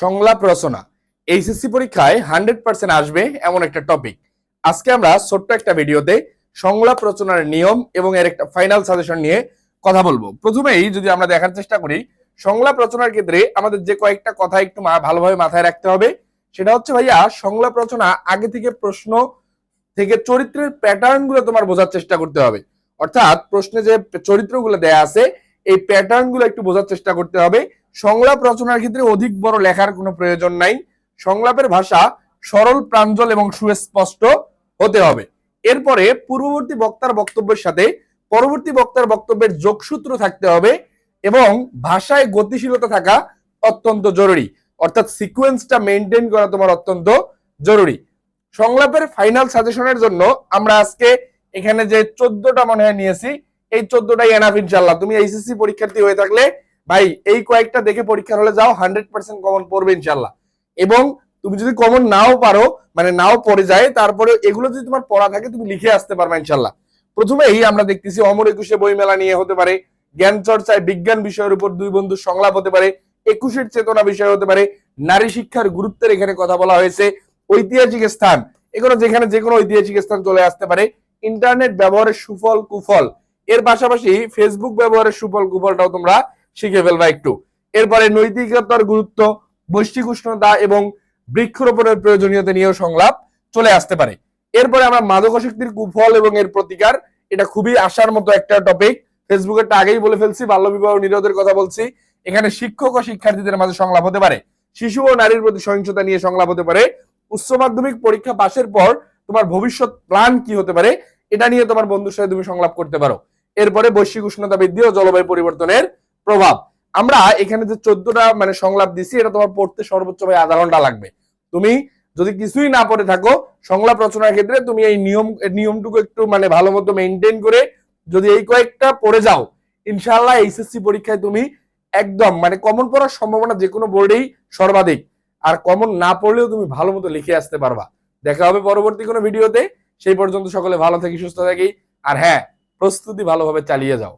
সংলাপ রচনা। এইচএসসি পরীক্ষায় হান্ড্রেড পার্সেন্ট আসবে এমন একটা টপিক আজকে আমরা ছোট্ট একটা ভিডিওতে সংলাপ রচনার নিয়ম এবং এর একটা ফাইনাল সাজেশন নিয়ে কথা বলব। প্রথমেই যদি আমরা দেখার চেষ্টা করি, সংলাপ রচনার ক্ষেত্রে আমাদের যে কয়েকটা কথা একটু ভালোভাবে মাথায় রাখতে হবে, সেটা হচ্ছে ভাইয়া, সংলাপ রচনা আগে থেকে প্রশ্ন থেকে চরিত্রের প্যাটার্নগুলো তোমার বোঝার চেষ্টা করতে হবে। অর্থাৎ প্রশ্নে যে চরিত্রগুলো দেয়া আছে, এই প্যাটার্নগুলো একটু বোঝার চেষ্টা করতে হবে। সংলাপ রচনার ক্ষেত্রে অধিক বড় লেখার কোনো প্রয়োজন নাই। সংলাপের ভাষা সরল, প্রাঞ্জল এবং সুস্পষ্ট হতে হবে। এরপরে পূর্ববর্তী বক্তার বক্তব্যের সাথে পরবর্তী বক্তার বক্তব্যের যোগসূত্র থাকতে হবে এবং ভাষায় গতিশীলতা থাকা অত্যন্ত জরুরি। অর্থাৎ সিকোয়েন্সটা মেনটেন করা তোমার অত্যন্ত জরুরি। সংলাপের ফাইনাল সাজেশনের জন্য আমরা আজকে এখানে যে চোদ্দটা মনে হয় নিয়েছি, এই চোদ্দটাই এনাফ ইনশাল্লাহ তুমি এইচএসসি পরীক্ষার্থী হয়ে থাকলে ভাই, এই কয়েকটা দেখে পরীক্ষার হলে যাও হান্ড্রেড পার্সেন্ট কমন পড়বে ইনশাল্লাহ এবং তুমি যদি কমন নাও পারো মানে নাও পড়ে যায়, তারপরে এগুলো যদি তোমার পড়া থাকে, তুমি লিখে আসতে পারবে ইনশাল্লাহ প্রথমেই আমরা দেখতেছি, অমর একুশে বইমেলা নিয়ে হতে পারে, জ্ঞান চর্চায় বিজ্ঞান বিষয়ের উপর দুই বন্ধু সংলাপ হতে পারে, একুশের চেতনা বিষয় হতে পারে, নারী শিক্ষার গুরুত্বের এখানে কথা বলা হয়েছে, ঐতিহাসিক স্থান, এগুলো যেখানে যে কোনো ঐতিহাসিক স্থান চলে আসতে পারে ইন্টারনেট ব্যবহারের সুফল কুফল এর পাশাপাশি ফেসবুক ব্যবহারের সুফল কুফলটাও তোমরা শিখে ফেলবা একটু। এরপরে নৈতিকতার গুরুত্ব বৈশ্বিক উষ্ণতা এবং বৃক্ষরোপণের প্রয়োজনীয়তা নিয়েও সংলাপ চলে আসতে পারে। এরপরে আমরা মাদকাসক্তির কুফল এবং এর প্রতিকার, এটা খুবই আসার মতো একটা টপিক ফেসবুকেরটা আগেই বলে ফেলছি বাল্যবিবাহ নিরোধের কথা বলছি। এখানে শিক্ষক ও শিক্ষার্থীদের মাঝে সংলাপ হতে পারে। শিশু ও নারীর প্রতি সহিংসতা নিয়ে সংলাপ হতে পারে। উচ্চ মাধ্যমিক পরীক্ষা পাশের পর তোমার ভবিষ্যৎ প্ল্যান কি হতে পারে, এটা নিয়ে তোমার বন্ধুর সাথে তুমি সংলাপ করতে পারো। এরপরে বৈশ্বিক উষ্ণতা বৃদ্ধি ও জলবায়ু পরিবর্তনের প্রভাব। আমরা এখানে যে চোদ্দটা মানে সংলাপ দিছি, এটা তোমার পড়তে সর্বোচ্চ ভাই আধা ঘণ্টা লাগবে। তুমি যদি কিছুই না পড়ে থাকো, সংলাপ রচনার ক্ষেত্রে তুমি এই নিয়ম নিয়মটুকু একটু মানে ভালো মতো মেনটেন করে যদি এই কয়েকটা পড়ে যাও ইনশাল্লাহ এইচএসসি পরীক্ষায় তুমি একদম মানে কমন পড়ার সম্ভাবনা যে কোনো বোর্ডেই সর্বাধিক। আর কমন না পড়লেও তুমি ভালো মতো লিখে আসতে পারবা। দেখা হবে পরবর্তী কোনো ভিডিওতে। সেই পর্যন্ত সকলে ভালো থাকি, সুস্থ থাকি। আর হ্যাঁ প্রস্তুতি ভালোভাবে চালিয়ে যাও।